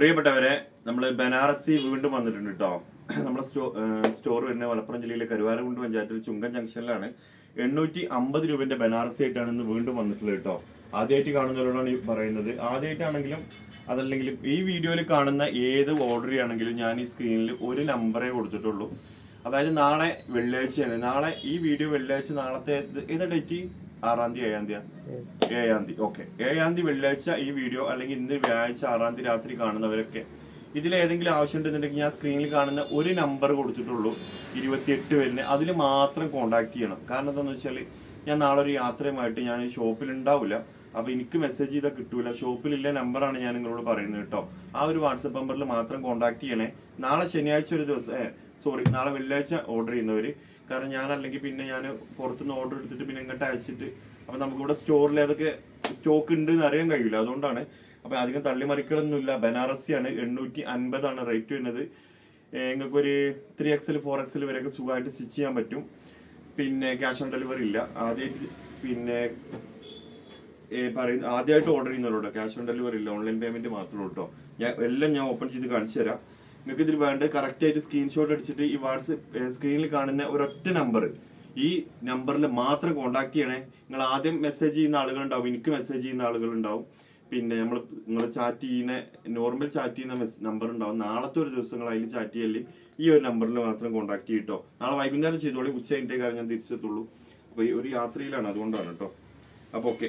പ്രിയപ്പെട്ടവരെ നമ്മൾ ബനാറസി വീണ്ടും വന്നിട്ടുണ്ട് കേട്ടോ നമ്മുടെ സ്റ്റോ സ്റ്റോർ വരുന്ന മലപ്പുറം ജില്ലയിലെ കരുവാരകുണ്ട് പഞ്ചായത്തിൽ ചുങ്കൻ ജംഗ്ഷനിലാണ്. എണ്ണൂറ്റി അമ്പത് രൂപന്റെ ബനാറസി ആയിട്ടാണ് ഇന്ന് വീണ്ടും വന്നിട്ടുള്ളത് കേട്ടോ ആദ്യമായിട്ട് കാണുന്നവരോടാണ് പറയുന്നത്. ആദ്യമായിട്ടാണെങ്കിലും അതല്ലെങ്കിലും ഈ വീഡിയോയിൽ കാണുന്ന ഏത് ഓർഡർ ആണെങ്കിലും ഞാൻ ഈ സ്ക്രീനിൽ ഒരു നമ്പറേ കൊടുത്തിട്ടുള്ളൂ. അതായത് നാളെ വെള്ളിയാഴ്ചയാണ്. നാളെ ഈ വീഡിയോ വെള്ളിയാഴ്ച നാളത്തെ ഏതാ ഡേറ്റ് ആറാം തീയതി ഏഴാം തീയതി? ഏഴാം. തീയതി. ഓക്കെ. ഏഴാം തീയതി വെള്ളിയാഴ്ച ഈ വീഡിയോ അല്ലെങ്കിൽ ഇന്ന് വ്യാഴാഴ്ച ആറാം തീയതി രാത്രി കാണുന്നവരൊക്കെ ഇതിൽ ഏതെങ്കിലും ആവശ്യം ഉണ്ടെന്നുണ്ടെങ്കിൽ ഞാൻ സ്ക്രീനിൽ കാണുന്ന ഒരു നമ്പർ കൊടുത്തിട്ടുള്ളൂ ഇരുപത്തിയെട്ട് പേരിന് അതിൽ മാത്രം കോൺടാക്ട് ചെയ്യണം. കാരണം എന്താണെന്ന് വെച്ചാൽ ഞാൻ നാളെ ഒരു യാത്രയുമായിട്ട് ഞാൻ ഷോപ്പിൽ ഉണ്ടാവില്ല അപ്പോൾ എനിക്ക് മെസ്സേജ് ചെയ്താൽ കിട്ടൂല. ഷോപ്പിലില്ല നമ്പറാണ് ഞാൻ നിങ്ങളോട് പറയുന്നത് കേട്ടോ. ആ ഒരു വാട്സപ്പ് നമ്പറിൽ മാത്രം കോൺടാക്ട് ചെയ്യണേ. നാളെ ശനിയാഴ്ച ഒരു ദിവസം സോറി നാളെ വെള്ളിയാഴ്ച ഓർഡർ ചെയ്യുന്നവര് കാരണം ഞാൻ അല്ലെങ്കിൽ പിന്നെ ഞാൻ പുറത്തുനിന്ന് ഓർഡർ എടുത്തിട്ട് പിന്നെ ഇങ്ങോട്ട് അയച്ചിട്ട് അപ്പൊ നമുക്കിവിടെ സ്റ്റോറിൽ ഏതൊക്കെ സ്റ്റോക്ക് ഉണ്ട് എന്ന് അറിയാൻ കഴിയില്ല. അതുകൊണ്ടാണ്. അപ്പൊ അധികം തള്ളിമറിക്കലൊന്നുമില്ല. ബനാറസിയാണ്. എണ്ണൂറ്റി അൻപതാണ് റേറ്റ് വരുന്നത് നിങ്ങൾക്ക് ഒരു ത്രീ എക്സൽ ഫോർ എക്സൽ വരെയൊക്കെ സുഖമായിട്ട് സ്റ്റിച്ച് ചെയ്യാൻ പറ്റും. പിന്നെ ക്യാഷ് ഓൺ ഡെലിവറി ഇല്ല. ആദ്യമായിട്ട് പിന്നെ പറയുന്ന ആദ്യമായിട്ട് ഓർഡർ ചെയ്യുന്നവരോട് ക്യാഷ് ഓൺ ഡെലിവറി ഇല്ല. ഓൺലൈൻ പേയ്മെന്റ് മാത്രമേ കേട്ടോ ഞാൻ എല്ലാം ഞാൻ ഓപ്പൺ ചെയ്ത് കാണിച്ചു തരാം. നിങ്ങൾക്ക് ഇതിൽ വേണ്ട കറക്റ്റ് ആയിട്ട് സ്ക്രീൻഷോട്ട് അടിച്ചിട്ട് ഈ വാട്സ്ആപ്പ് സ്ക്രീനിൽ കാണുന്ന ഒരൊറ്റ നമ്പർ ഈ നമ്പറിൽ മാത്രം കോൺടാക്ട് ചെയ്യണേ. നിങ്ങൾ ആദ്യം മെസ്സേജ് ചെയ്യുന്ന ആളുകളുണ്ടാവും. എനിക്ക് മെസ്സേജ് ചെയ്യുന്ന ആളുകളുണ്ടാവും. പിന്നെ നമ്മൾ നിങ്ങൾ ചാറ്റ് ചെയ്യുന്ന നോർമൽ ചാറ്റ് ചെയ്യുന്ന നമ്പർ ഉണ്ടാവും. നാളത്തെ ഒരു ദിവസം നിങ്ങൾ അതിൽ ചാറ്റ് ചെയ്യല്ലേ ഈ ഒരു നമ്പറിൽ മാത്രം കോൺടാക്ട് ചെയ്യട്ടോ നാളെ വൈകുന്നേരം ചെയ്തോളി. ഉച്ച കഴിഞ്ഞിട്ടേ കാര്യം ഞാൻ തിരിച്ചെത്തുള്ളൂ. അപ്പോൾ ഈ ഒരു യാത്രയിലാണ്. അതുകൊണ്ടാണ് കേട്ടോ അപ്പോൾ ഓക്കെ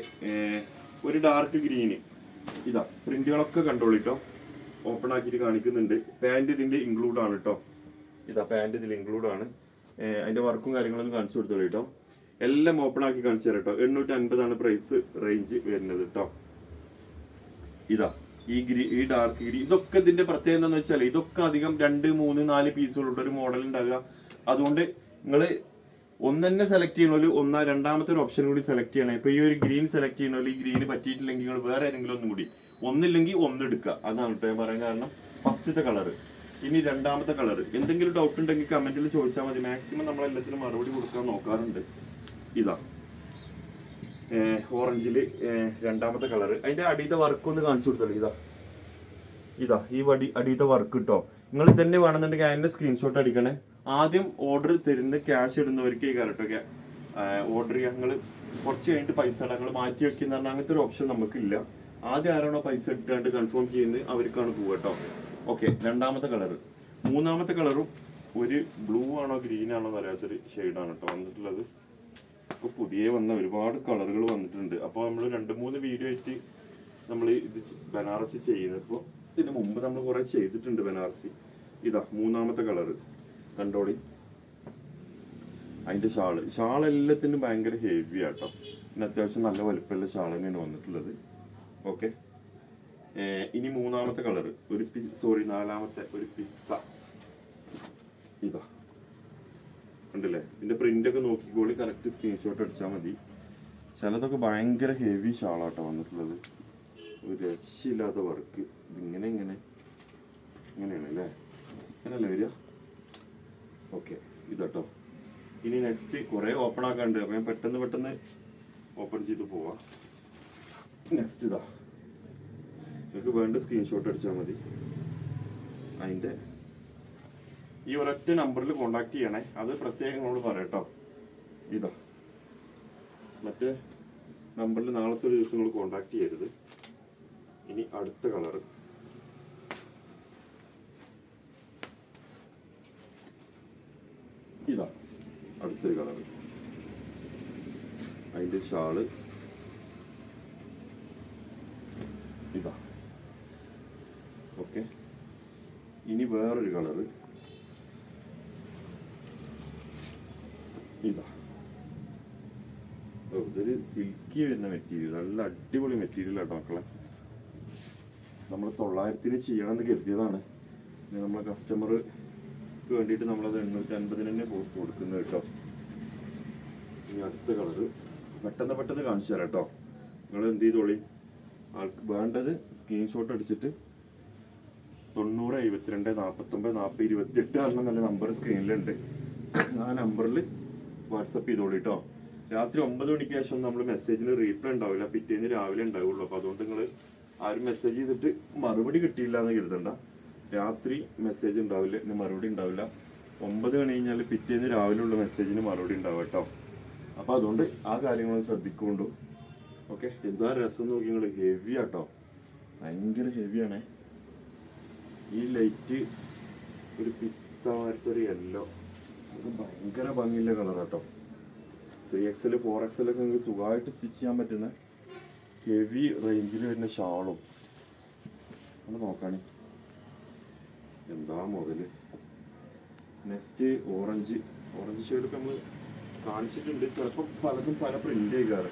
ഒരു ഡാർക്ക് ഗ്രീന് ഇതാ പ്രിന്റുകളൊക്കെ കണ്ടോളിട്ടോ ഓപ്പൺ ആക്കിയിട്ട് കാണിക്കുന്നുണ്ട്. പാന്റ് ഇതിന്റെ ഇൻക്ലൂഡ് ആണ് കേട്ടോ ഇതാ പാന്റ് ഇതിൽ ഇൻക്ലൂഡ് ആണ്. അതിന്റെ വർക്കും കാര്യങ്ങളൊന്നും കാണിച്ചു കൊടുത്തോളൂ കേട്ടോ എല്ലാം ഓപ്പൺ ആക്കി കാണിച്ചു തരാം കേട്ടോ എണ്ണൂറ്റി അൻപതാണ് പ്രൈസ് റേഞ്ച് വരുന്നത് കേട്ടോ ഇതാ ഈ ഗ്രീ ഈ ഡാർക്ക് ഗ്രീ ഇതൊക്കെ ഇതിന്റെ പ്രത്യേകത എന്താന്ന് വെച്ചാൽ ഇതൊക്കെ അധികം രണ്ട് മൂന്ന് നാല് പീസുകളുള്ള ഒരു മോഡൽ ഉണ്ടാകുക അതുകൊണ്ട് നിങ്ങൾ ഒന്ന് സെലക്ട് ചെയ്യണമെങ്കിൽ ഒന്നാ രണ്ടാമത്തെ ഒരു ഓപ്ഷൻ കൂടി സെലക്ട് ചെയ്യണം. ഇപ്പൊ ഈ ഒരു ഗ്രീൻ സെലക്ട് ചെയ്യണമെങ്കിൽ ഈ ഗ്രീന് പറ്റിയിട്ടില്ലെങ്കിൽ നിങ്ങൾ വേറെ ഏതെങ്കിലും ഒന്നും കൂടി ഒന്നില്ലെങ്കിൽ ഒന്നെടുക്കുക. അതാണ് കേട്ടോ ഞാൻ പറയാൻ കാരണം. ഫസ്റ്റത്തെ കളർ. ഇനി രണ്ടാമത്തെ കളർ. എന്തെങ്കിലും ഡൗട്ട് ഉണ്ടെങ്കിൽ കമന്റിൽ ചോദിച്ചാൽ മതി. മാക്സിമം നമ്മൾ എല്ലാത്തിനും മറുപടി കൊടുക്കാൻ നോക്കാറുണ്ട്. ഇതാ. ഓറഞ്ചിൽ രണ്ടാമത്തെ കളർ. അതിന്റെ അടിയത്തെ വർക്ക് ഒന്ന് കാണിച്ചു കൊടുത്തല്ലോ. ഇതാ. ഇതാ. ഈ വടി അടിയത്തെ വർക്ക് കിട്ടോ നിങ്ങൾ തന്നെ വേണമെന്നുണ്ടെങ്കിൽ അതിന്റെ സ്ക്രീൻഷോട്ട് അടിക്കണേ. ആദ്യം ഓർഡർ തരുന്ന ക്യാഷ് ഇടുന്നവർക്ക് ഈ കറക്റ്റൊക്കെ ഓർഡർ ചെയ്യാൻ നിങ്ങൾ കുറച്ച് കഴിഞ്ഞിട്ട് പൈസ നിങ്ങൾ മാറ്റി വെക്കുന്ന അങ്ങനത്തെ ഒരു ഓപ്ഷൻ നമുക്കില്ല ആദ്യം ആരാണോ പൈസ ഇട്ടാണ്ട് കൺഫേം ചെയ്യുന്നത് അവർക്കാണ് പോവുക കേട്ടോ. ഓക്കെ രണ്ടാമത്തെ കളർ മൂന്നാമത്തെ കളറും ഒരു ബ്ലൂ ആണോ ഗ്രീൻ ആണോ വരാത്തൊരു ഷെയ്ഡാണ് കേട്ടോ വന്നിട്ടുള്ളത്. ഇപ്പൊ പുതിയ വന്ന ഒരുപാട് കളറുകൾ വന്നിട്ടുണ്ട്. അപ്പോൾ നമ്മൾ രണ്ട് മൂന്ന് വീഡിയോ ആയിട്ട് നമ്മൾ ഇത് ബനാറസി ചെയ്യുന്നത്. ഇപ്പോൾ ഇതിന് മുമ്പ് നമ്മൾ കുറെ ചെയ്തിട്ടുണ്ട് ബനാറസി. ഇതാ മൂന്നാമത്തെ കളറ് കണ്ടോളി. അതിന്റെ ഷാൾ. ഷാൾ എല്ലാത്തിനും ഭയങ്കര ഹെവിയാട്ടോ പിന്നെ അത്യാവശ്യം നല്ല വലുപ്പമുള്ള ഷാൾ തന്നെയാണ് വന്നിട്ടുള്ളത്. ഓക്കെ. ഇനി മൂന്നാമത്തെ കളർ ഒരു പി സോറി നാലാമത്തെ ഒരു പിസ്ത. ഇതാ. ഉണ്ടല്ലേ ഇതിന്റെ പ്രിന്റ് ഒക്കെ നോക്കിക്കോളി കറക്റ്റ് സ്ക്രീൻഷോട്ട് അടിച്ചാൽ മതി. ചിലതൊക്കെ ഭയങ്കര ഹെവി ഷാളാട്ടോ വന്നിട്ടുള്ളത്. ഒരു രക്ഷയില്ലാത്ത വർക്ക് ഇതിങ്ങനെ ഇങ്ങനെ. ഇങ്ങനെയാണ് അല്ലേ? ഇങ്ങനല്ലേ വരിക? ഓക്കെ ഇതാട്ടോ. ഇനി നെക്സ്റ്റ് കുറേ ഓപ്പൺ ആക്കാണ്ട് അപ്പം ഞാൻ പെട്ടെന്ന് പെട്ടെന്ന് ഓപ്പൺ ചെയ്ത് പോവാം. നെക്സ്റ്റ് ഇതാ. നിങ്ങൾക്ക് വേണ്ട സ്ക്രീൻഷോട്ട് അടിച്ചാൽ മതി. അതിന്റെ ഈ ഒരൊറ്റ നമ്പറിൽ കോണ്ടാക്ട് ചെയ്യണേ. അത് പ്രത്യേകം നമ്മളോട് പറയട്ടോ. ഇതാ. മറ്റേ നമ്പറിൽ നാളത്തെ ഒരു ദിവസം നിങ്ങൾ കോണ്ടാക്ട് ചെയ്യരുത്. ഇനി അടുത്ത കളറ് ഇതാ. അടുത്തൊരു കളറ് അതിന്റെ ഷാൾ ഇതാ ഓക്കെ വേറൊരു കളറ് ഇതാ ഇതൊരു സിൽക്കി വരുന്ന മെറ്റീരിയൽ നല്ല അടിപൊളി മെറ്റീരിയൽ ആട്ടോ മക്കളെ. നമ്മൾ തൊള്ളായിരത്തിന് ചെയ്യണമെന്ന് കരുതിയതാണ്. നമ്മളെ കസ്റ്റമർക്ക് വേണ്ടിയിട്ട് നമ്മളത് എണ്ണൂറ്റി അൻപതിന് തന്നെ കൊടുക്കുന്നത് കേട്ടോ. ഇനി അടുത്ത കളറ് പെട്ടെന്ന് പെട്ടെന്ന് കാണിച്ചു തരാം കേട്ടോ. നിങ്ങൾ എന്ത് ചെയ്തോളി? ആൾക്ക് വേണ്ടത് സ്ക്രീൻഷോട്ട് അടിച്ചിട്ട് തൊണ്ണൂറ് എഴുപത്തിരണ്ട് നാൽപ്പത്തൊമ്പത് നാൽപ്പത് ഇരുപത്തി എട്ട് പറഞ്ഞ നല്ല നമ്പർ സ്ക്രീനിലുണ്ട് ആ നമ്പറിൽ വാട്സപ്പ് ചെയ്തോളൂ കേട്ടോ രാത്രി ഒമ്പത് മണിക്ക് ശേഷം നമ്മൾ മെസ്സേജിന് റീപ്ലൈ ഉണ്ടാവില്ല. പിറ്റേന്ന് രാവിലെ ഉണ്ടാവുള്ളൂ. അപ്പോൾ അതുകൊണ്ട് നിങ്ങൾ ആരും മെസ്സേജ് ചെയ്തിട്ട് മറുപടി കിട്ടിയില്ല എന്ന് കരുതണ്ട. രാത്രി മെസ്സേജ് ഉണ്ടാവില്ല ഇനി മറുപടി ഉണ്ടാവില്ല. ഒമ്പത് മണി കഴിഞ്ഞാൽ പിറ്റേന്ന് രാവിലെ ഉള്ള മെസ്സേജിന് മറുപടി ഉണ്ടാവും കേട്ടോ അപ്പോൾ അതുകൊണ്ട് ആ കാര്യങ്ങൾ ശ്രദ്ധിക്കൊണ്ടു. ഓക്കെ? എന്താ രസം നോക്കി നിങ്ങൾ ഹെവിയാട്ടോ ഭയങ്കര ഹെവിയാണേ ഈ ലൈറ്റ് ഒരു പിസ്ത മാറ്റത്തെ ഒരു യെല്ലോ ഇത് ഭയങ്കര ഭംഗിയുള്ള കളർ കേട്ടോ ത്രീ എക്സൽ ഫോർ എക്സൽ ഒക്കെ നിങ്ങൾക്ക് സുഖമായിട്ട് സ്റ്റിച്ച് ചെയ്യാൻ പറ്റുന്ന ഹെവി റേഞ്ചിൽ വരുന്ന ഷാളും. ഒന്ന് നോക്കാണി. എന്താ മുതൽ? നെക്സ്റ്റ് ഓറഞ്ച് ഓറഞ്ച് ഷെയ്ഡൊക്കെ നമ്മൾ കാണിച്ചിട്ടുണ്ട്. ചിലപ്പോൾ പലതും പല പ്രിന്റ് ചെയ്യാറ്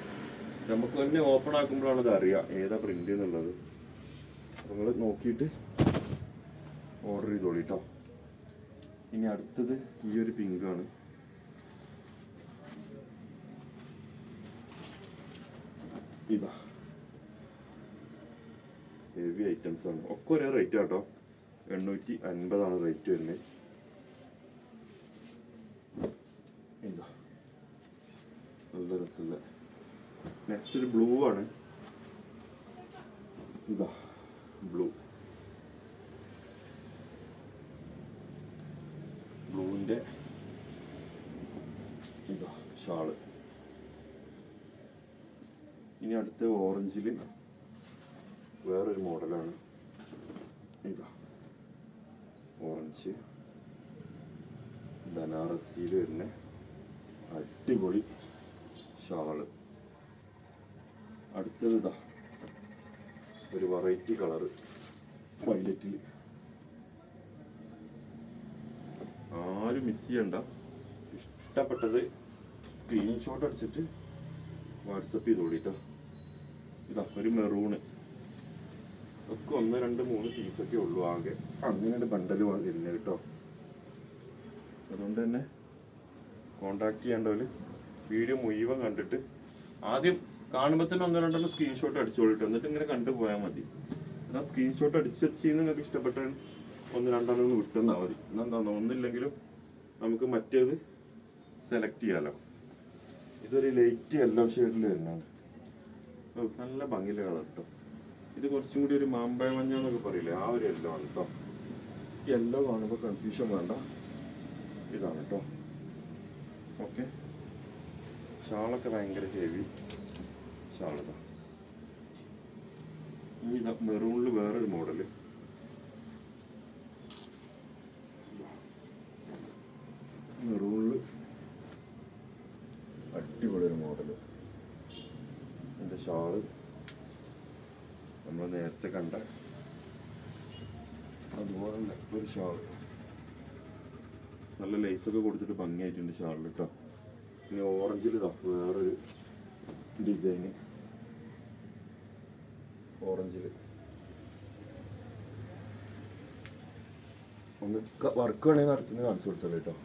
നമുക്ക് തന്നെ ഓപ്പൺ ആക്കുമ്പോഴാണ് അത് അറിയാം. ഏതാ പ്രിന്റ് എന്നുള്ളത്. നിങ്ങൾ നോക്കിയിട്ട് ഓർഡർ ചെയ്തോളി കേട്ടോ ഇനി അടുത്തത് ഈ ഒരു പിങ്കാണ്. ഇതാ. ഹെവി ഐറ്റംസ് ആണ്. ഒക്കെ ഒരേ റേറ്റ് കേട്ടോ. എണ്ണൂറ്റി അൻപതാണ് റേറ്റ് വരുന്നത് നല്ല രസമില്ല നെക്സ്റ്റ് ഒരു ബ്ലൂ ആണ്. ഇതാ. ബ്ലൂ ബ്ലൂവിന്റെ ഇതാ ഷാൾ. ഇനി അടുത്ത ഓറഞ്ചിൽ വേറൊരു മോഡലാണ്. ഇതാ ഓറഞ്ച്. ബനാറസിയിൽ വരുന്ന അടിപൊളി ഷാൾ. അടുത്തത് ഇതാ ഒരു വെറൈറ്റി കളറ് വൈലറ്റിൽ ആരും മിസ് ചെയ്യണ്ട. ഇഷ്ടപ്പെട്ടത് സ്ക്രീൻഷോട്ട് അടിച്ചിട്ട് വാട്സപ്പ് ചെയ്തോളിട്ടോ. ഇതാ ഒരു മെറൂണ് ഒക്കെ ഒന്ന് രണ്ട് മൂന്ന് പീസൊക്കെ ഉള്ളു ആകെ. അങ്ങനെ ബണ്ടൽ വരുന്നത് കേട്ടോ അതുകൊണ്ട് തന്നെ കോണ്ടാക്ട് ചെയ്യേണ്ടവര് വീഡിയോ മുഴുവൻ കണ്ടിട്ട് ആദ്യം കാണുമ്പോൾ തന്നെ ഒന്ന് രണ്ടെണ്ണം സ്ക്രീൻഷോട്ട് അടിച്ചോളിട്ടോ. എന്നിട്ട് ഇങ്ങനെ കണ്ടു പോയാൽ മതി. എന്നാൽ സ്ക്രീൻഷോട്ട് അടിച്ച് വെച്ച് നിങ്ങൾക്ക് ഇഷ്ടപ്പെട്ട ഒന്ന് രണ്ടെണ്ണം ഒന്ന് വിട്ടെന്നാൽ മതി. എന്നാ ഒന്നില്ലെങ്കിലും നമുക്ക് മറ്റേത് സെലക്ട് ചെയ്യാലോ. ഇതൊരു ലൈറ്റ് യെല്ലോ ഷെയ്ഡിൽ വരുന്നതാണ്. നല്ല ഭംഗിയിലെ കളർ കേട്ടോ ഇത് കുറച്ചും കൂടി ഒരു മാമ്പഴ മഞ്ഞ എന്നൊക്കെ പറയില്ലേ? ആ ഒരു യെല്ലോ ആണ് കേട്ടോ യെല്ലോ കാണുമ്പോൾ കൺഫ്യൂഷൻ വേണ്ട. ഇതാണ് കേട്ടോ ഓക്കെ ഷാളൊക്കെ ഭയങ്കര ഹെവി ഷാളിതാ ഇനി ഇതാ മെറൂണിൽ വേറൊരു മോഡൽ മെറൂണിൽ അടിപൊളി ഒരു മോഡൽ എന്റെ ഷാൾ നമ്മൾ നേരത്തെ കണ്ട അതുപോലെ ഒരു ഷാൾ. നല്ല ലേസൊക്കെ കൊടുത്തിട്ട് ഭംഗിയായിട്ടുണ്ട് ഷാളിൽ കേട്ടോ ഇനി ഓറഞ്ചിൽ വേറൊരു ഡിസൈന് ഓറഞ്ചിൽ ഒന്ന് വർക്ക് വേണമെങ്കിൽ നടത്തുന്നത് കാണിച്ചു കൊടുത്തല്ലോ കേട്ടോ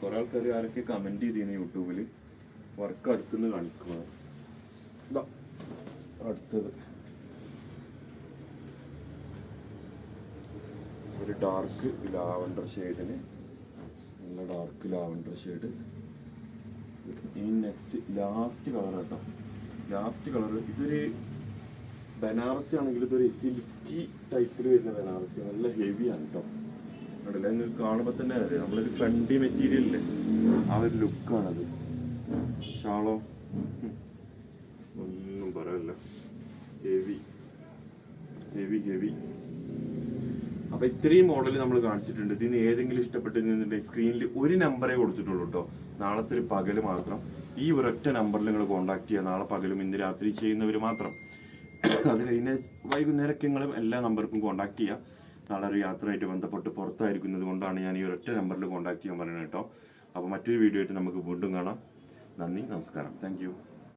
കുറെ ആൾക്കാർ ആരൊക്കെ കമന്റ് ചെയ്തിരുന്നു യൂട്യൂബിൽ വർക്ക് അടുത്തുനിന്ന് ഇതാ അടുത്തത്. ഒരു ഡാർക്ക് ലാവണ്ടർ ഷെയ്ഡിന് നല്ല ഡാർക്ക് ലാവണ്ടർ ഷെയ്ഡ് ഇനി നെക്സ്റ്റ് ലാസ്റ്റ് കളർ കേട്ടോ ലാസ്റ്റ് കളർ ഇതൊരു ബനാറസി ആണെങ്കിൽ ഇതൊരു സിൽക്കി ടൈപ്പിൽ വരുന്ന ബനാറസി നല്ല ഹെവി ആണ് കേട്ടോ കണ്ടില്ല? നിങ്ങൾക്ക് കാണുമ്പോൾ തന്നെ അറിയാം. നമ്മളൊരു ഫ്രണ്ടി മെറ്റീരിയൽ ഇല്ലേ ആ ഒരു ലുക്കാണത് ഷാളോ. ഒന്നും പറയല്ല ഹെവി. Heavy heavy. അപ്പൊ ഇത്രയും മോഡൽ നമ്മൾ കാണിച്ചിട്ടുണ്ട്. ഇതിന് ഏതെങ്കിലും ഇഷ്ടപ്പെട്ടിരുന്നുണ്ടെങ്കിൽ സ്ക്രീനിൽ ഒരു നമ്പറേ കൊടുത്തിട്ടുള്ളൂ കേട്ടോ നാളത്തെ ഒരു പകൽ മാത്രം. ഈ ഒരൊറ്റ നമ്പറിൽ നിങ്ങൾ കോൺടാക്ട് ചെയ്യുക നാളെ പകലും ഇന്ന് രാത്രി ചെയ്യുന്നവർ മാത്രം. അത് കഴിഞ്ഞ വൈകുന്നേരമൊക്കെ നിങ്ങളും എല്ലാ നമ്പർക്കും കോൺടാക്ട് ചെയ്യുക നാളെ ഒരു യാത്രയായിട്ട് ബന്ധപ്പെട്ട് പുറത്തായിരിക്കുന്നത് കൊണ്ടാണ് ഞാൻ ഈ ഒരൊറ്റ നമ്പറിൽ കോൺടാക്ട് ചെയ്യാൻ പറയുന്നത് കേട്ടോ അപ്പോൾ മറ്റൊരു വീഡിയോ ആയിട്ട് നമുക്ക് വീണ്ടും കാണാം. നന്ദി നമസ്കാരം. താങ്ക്